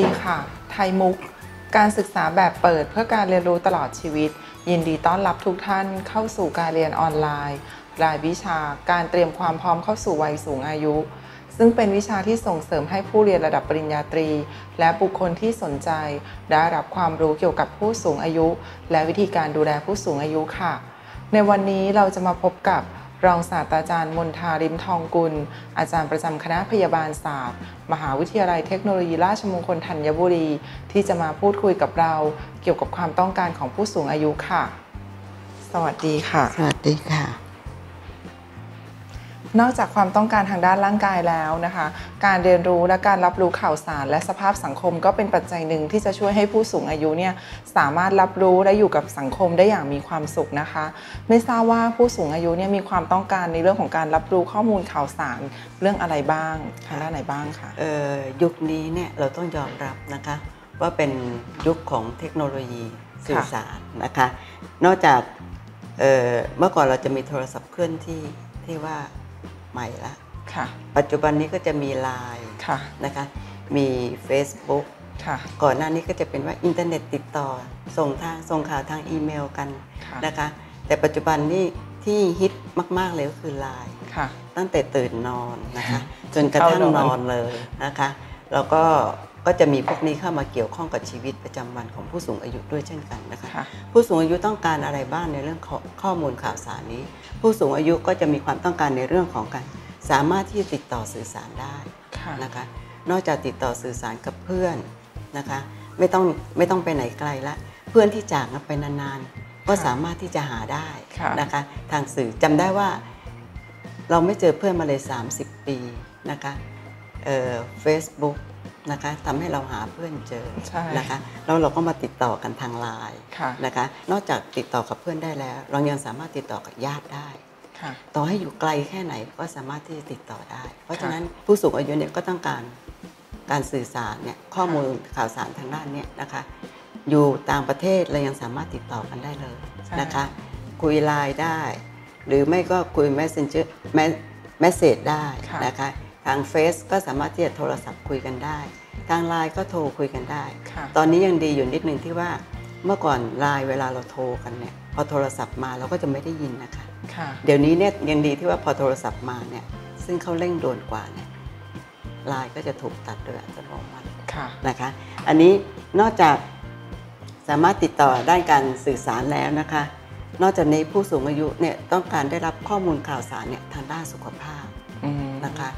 ดีค่ะ ไทยมุก การศึกษาแบบเปิดเพื่อการเรียนรู้ตลอดชีวิต ยินดีต้อนรับทุกท่านเข้าสู่การเรียนออนไลน์ รายวิชาการเตรียมความพร้อมเข้าสู่วัยสูงอายุ ซึ่งเป็นวิชาที่ส่งเสริมให้ผู้เรียนระดับปริญญาตรี และบุคคลที่สนใจ ได้รับความรู้เกี่ยวกับผู้สูงอายุ และวิธีการดูแลผู้สูงอายุค่ะ ในวันนี้เราจะมาพบกับ รองศาสตราจารย์มนทาริมทองกุล อาจารย์ประจำคณะพยาบาลศาสตร์ มหาวิทยาลัยเทคโนโลยีราชมงคลธัญบุรี ที่จะมาพูดคุยกับเราเกี่ยวกับความต้องการของผู้สูงอายุค่ะ สวัสดีค่ะ สวัสดีค่ะ นอกจากความต้องการทางด้านร่างกายแล้วนะคะ การเรียนรู้และการรับรู้ข่าวสาร และสภาพสังคมก็เป็นปัจจัยหนึ่งที่จะช่วยให้ผู้สูงอายุเนี่ยสามารถรับรู้และอยู่กับสังคมได้อย่างมีความสุขนะคะ ไม่ทราบว่าผู้สูงอายุเนี่ยมีความต้องการในเรื่องของการรับรู้ข้อมูลข่าวสารเรื่องอะไรบ้างทางด้านไหนบ้างคะเออยุคนี้เนี่ยเราต้องยอมรับนะคะว่าเป็นยุคของเทคโนโลยีสื่อสารนะคะ นอกจากเมื่อก่อนเราจะมีโทรศัพท์เคลื่อนที่ที่ว่า ใหม่ละค่ะ ปัจจุบันนี้ก็จะมีไลน์ค่ะนะคะมี Facebook ค่ะก่อนหน้านี้ก็จะเป็นว่าอินเทอร์เน็ตติดต่อ ส่งทางส่งข่าวทางอีเมลกันค่ะนะคะ แต่ปัจจุบันนี้ที่ฮิตมาก ๆ เลยก็คือไลน์ค่ะตั้งแต่ตื่นนอนนะคะ จนกระทั่งเข้านอนนอนเลยนะคะ แล้วก็ ก็จะมีพวกนี้เข้ามาเกี่ยวข้องกับชีวิตประจำวันของผู้สูงอายุด้วยเช่นกันนะคะค่ะผู้สูงอายุต้องการอะไรบ้างในเรื่องของข้อมูลข่าวสารนี้ ผู้สูงอายุก็จะมีความต้องการในเรื่องของการสามารถที่จะติดต่อสื่อสารได้ค่ะนะคะ นอกจากติดต่อสื่อสารกับเพื่อนนะคะ ไม่ต้องไม่ต้องไปไหนไกลละเพื่อนที่จากกันไปนานๆก็สามารถที่จะหาได้ค่ะนะคะ ทางสื่อจำได้ว่า เราไม่เจอเพื่อนมาเลย 30 ปีนะคะเอ่อ Facebook นะคะทำให้เราหาเพื่อนเจอใช่นะคะแล้วเราก็มาติดต่อกันทางไลน์ค่ะนะคะนอกจากติดต่อกับเพื่อนได้แล้ว เรายังสามารถติดต่อกับญาติได้ค่ะต่อให้อยู่ไกลแค่ไหนก็สามารถที่จะติดต่อได้ เพราะฉะนั้นผู้สูงอายุเนี่ยก็ต้องการการสื่อสารเนี่ยข้อมูลข่าวสารทางด้านเนี้นะคะอยู่ต่างประเทศเรายังสามารถติดต่อกันได้เลยใช่นะคะ คุยไลน์ได้ หรือไม่ก็คุย messenger แมสเซจได้ค่ะนะคะ ทางเฟซก็สามารถที่จะโทรศัพท์คุยกันได้ ทางไลน์ก็โทรคุยกันได้ค่ะตอนนี้ยังดีอยู่นิดนึงที่ว่าเมื่อก่อนไลน์เวลาเราโทรกันเนี่ยพอโทรศัพท์มาเราก็จะไม่ได้ยินนะคะค่ะเดี๋ยวนี้เนี่ยยังดีที่ว่าพอโทรศัพท์มาเนี่ยซึ่งเขาเร่งด่วนกว่าเนี่ยไลน์ก็จะถูกตัดโดยอัตโนมัติค่ะนะคะ อันนี้นอกจากสามารถติดต่อด้านการสื่อสารแล้วนะคะ นอกจากนี้ผู้สูงอายุเนี่ยต้องการได้รับข้อมูลข่าวสารเนี่ยทางด้านสุขภาพอืมนะคะ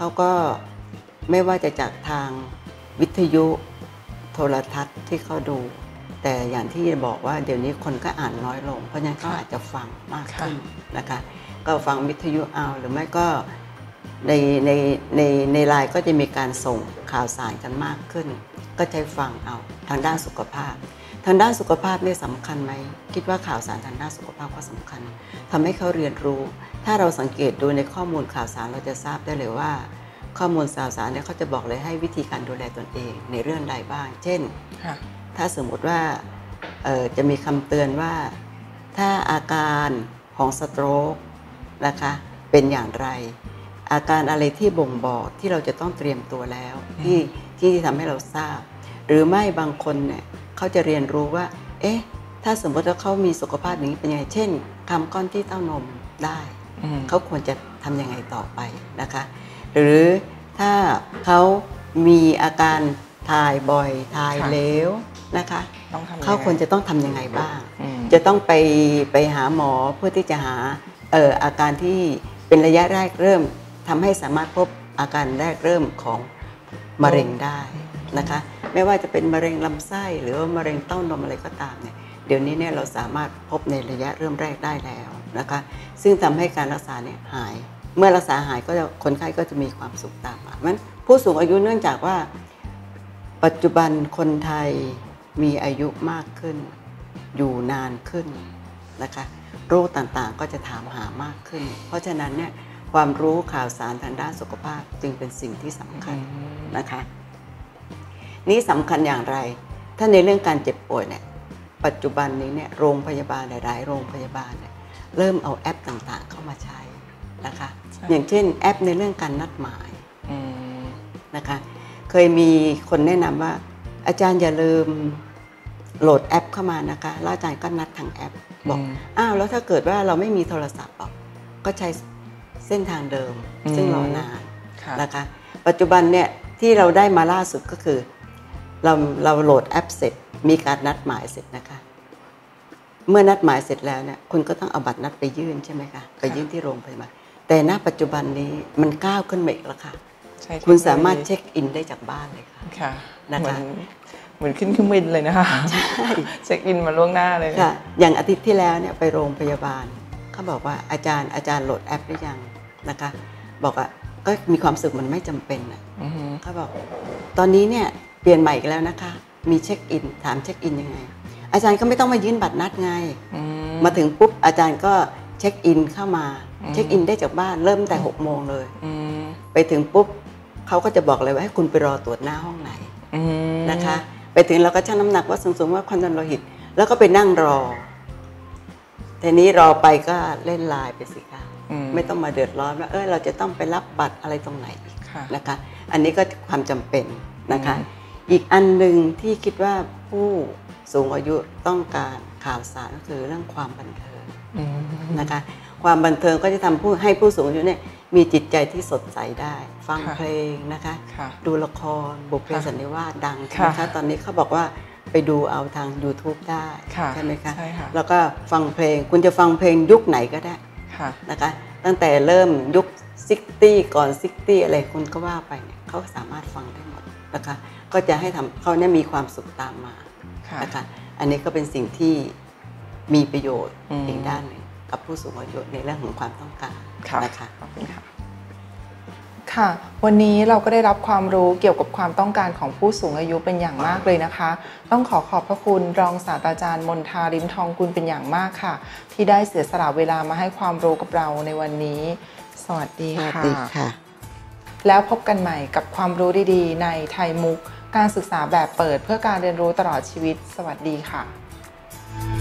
เขาก็ไม่ว่าจะจากทางวิทยุโทรทัศน์ที่เขาดู แต่อย่างที่บอกว่าเดี๋ยวนี้คนก็อ่านน้อยลง เพราะฉะนั้นเขาอาจจะฟังมากขึ้นนะคะ ก็ฟังวิทยุเอาหรือไม่ก็ในในในในไลน์ก็จะมีการส่งข่าวสารกันมากขึ้น ก็ใช้ฟังเอาทางด้านสุขภาพ ทางด้านสุขภาพนี่สำคัญไหมคิดว่าข่าวสารทางด้านสุขภาพก็สำคัญทำให้เขาเรียนรู้ ถ้าเราสังเกตดูในข้อมูลข่าวสารเราจะทราบได้เลยว่า ข้อมูลข่าวสารเนี่ยเขาจะบอกเลยให้วิธีการดูแลตนเองในเรื่องใดบ้าง เช่นค่ะถ้าสมมติว่าเอ่อจะมีคำเตือนว่าถ้าอาการของสโตรกนะคะเป็นอย่างไร อาการอะไรที่บ่งบอกที่เราจะต้องเตรียมตัวแล้ว ที่ที่ทำให้เราทราบ หรือไม่บางคนเนี่ย เขาจะเรียนรู้ว่า เอ๊ะ ถ้าสมมติว่าเขามีสุขภาพอย่างนี้เป็นยังไง เช่นคำก้อนที่เต้านมได้อืมเขาควรจะทำยังไงต่อไปนะคะ หรือถ้าเขามีอาการถ่ายบ่อยถ่ายค่ะเหลวนะคะต้องทำยังไงเขาควรจะต้องทำยังไงบ้างอืมจะต้องไปไปหาหมอเพื่อที่จะหาเอ่ออาการที่เป็นระยะแรกเริ่มทำให้สามารถพบอาการแรกเริ่มของมะเร็งได้นะคะ ไม่ว่าจะเป็นมะเร็งลำไส้ หรือว่ามะเร็งเต้านมอะไรก็ตามเนี่ยเดี๋ยวนี้เนี่ยเราสามารถพบในระยะเริ่มแรกได้แล้วนะคะ ซึ่งทำให้การรักษาเนี่ยหาย เมื่อรักษาหายก็จะคนไข้ก็จะมีความสุขตามมาเพราะฉะนั้นผู้สูงอายุเนื่องจากว่า ปัจจุบันคนไทยมีอายุมากขึ้น อยู่นานขึ้นนะคะโรคต่างๆก็จะถามหามากขึ้น เพราะฉะนั้นเนี่ยความรู้ข่าวสารทางด้านสุขภาพจึงเป็นสิ่งที่สำคัญนะคะ นี่สำคัญอย่างไร ถ้าในเรื่องการเจ็บป่วยเนี่ยปัจจุบันนี้เนี่ยโรงพยาบาลหลายๆโรงพยาบาลเนี่ยเริ่มเอาแอปต่างๆ เข้ามาใช้นะคะใช่อย่างเช่นแอปในเรื่องการนัดหมายอืมนะคะ เคยมีคนแนะนำว่า อาจารย์อย่าลืมโหลดแอปเข้ามานะคะแล้วอาจารย์ก็นัดทางแอปบอกอืมอ้าวแล้วถ้าเกิดว่าเราไม่มีโทรศัพท์บอกก็ใช้เส้นทางเดิมอืมซึ่งรอนานค่ะนะคะ ปัจจุบันเนี่ยที่เราได้มาล่าสุดก็คือ เราเราโหลดแอปเสร็จ มีการนัดหมายเสร็จนะคะ เมื่อนัดหมายเสร็จแล้วเนี่ยคุณก็ต้องเอาบัตรนัดไปยื่นใช่ไหมคะไปยื่นที่โรงพยาบาลแต่ณปัจจุบันนี้มันก้าวขึ้นมาอีกแล้วค่ะใช่คุณสามารถเช็คอินได้จากบ้านเลยค่ะค่ะนะคะเหมือนเหมือนขึ้นเครื่องบินเลยนะคะใช่เช็คอินมาล่วงหน้าเลยค่ะ อย่างอาทิตย์ที่แล้วเนี่ยไปโรงพยาบาลเขาบอกว่าอาจารย์อาจารย์โหลดแอปหรือยังนะคะ บอกว่าก็มีความรู้สึกมันไม่จำเป็นอะอือฮึเขาบอก ตอนนี้เนี่ย เปลี่ยนใหม่อีกแล้วนะคะ มีเช็คอิน ถามเช็คอินยังไง อาจารย์ก็ไม่ต้องมายื่นบัตรนัดไงอืมมาถึงปุ๊บอาจารย์ก็เช็คอินเข้ามาอืมเช็คอินได้จากบ้านเริ่มตั้งแต่หกโมงเลยอืมไปถึงปุ๊บเขาก็จะบอกเลยว่าให้คุณไปรอตรวจหน้าห้องไหนอืมนะคะ ไปถึงเราก็ชั่งน้ำหนักว่าสูงๆว่าความดันโลหิต แล้วก็ไปนั่งรอทีนี้รอไปก็เล่นไลน์ไปสิคะอืไม่ต้องมาเดือดร้อนว่าเออเราจะต้องไปรับบัตรอะไรตรงไหนอีกค่ะนะคะ อันนี้ก็ความจำเป็นนะคะ อืมอีกอันหนึ่งที่คิดว่าผู้สูงอายุต้องการข่าวสารก็คือเรื่องความบันเทิงอืมนะคะความบันเทิงก็จะทำผู้ให้ผู้สูงอายุเนี่ยมีจิตใจที่สดใสได้ ฟังค่ะเพลงนะคะค่ะดูละครบุพเพค่ะสันนิวาสดังใช่ไหมค่ะคะตอนนี้เขาบอกว่าไปดูเอาทาง YouTube ได้ค่ะใช่ไหมคะใช่ค่ะแล้วก็ฟังเพลงคุณจะฟังเพลงยุคไหนก็ได้ค่ะนะคะตั้งแต่เริ่มยุคซิกตี้ก่อนซิกตี้อะไรคุณก็ว่าไปเนี่ยเขาสามารถฟังได้หมดนะคะ ก็จะให้ทำเขาเนี่ยมีความสุขตามมาค่ะนะคะอันนี้ก็เป็นสิ่งที่มีประโยชน์อืมอีกด้านหนึ่งกับผู้สูงอายุในเรื่องของความต้องการค่ะนะคะขอบคุณค่ะค่ะ วันนี้เราก็ได้รับความรู้เกี่ยวกับความต้องการของผู้สูงอายุเป็นอย่างมากเลยนะคะ ต้องขอขอบพระคุณรองศาสตราจารย์มนทาริมทองกุลเป็นอย่างมากค่ะ ที่ได้เสียสละเวลามาให้ความรู้กับเราในวันนี้ สวัสดีสวัสค่ะดีค่ะ แล้วพบกันใหม่กับความรู้ดีๆ ในไทยมุก การศึกษาแบบเปิดเพื่อการเรียนรู้ตลอดชีวิต สวัสดีค่ะ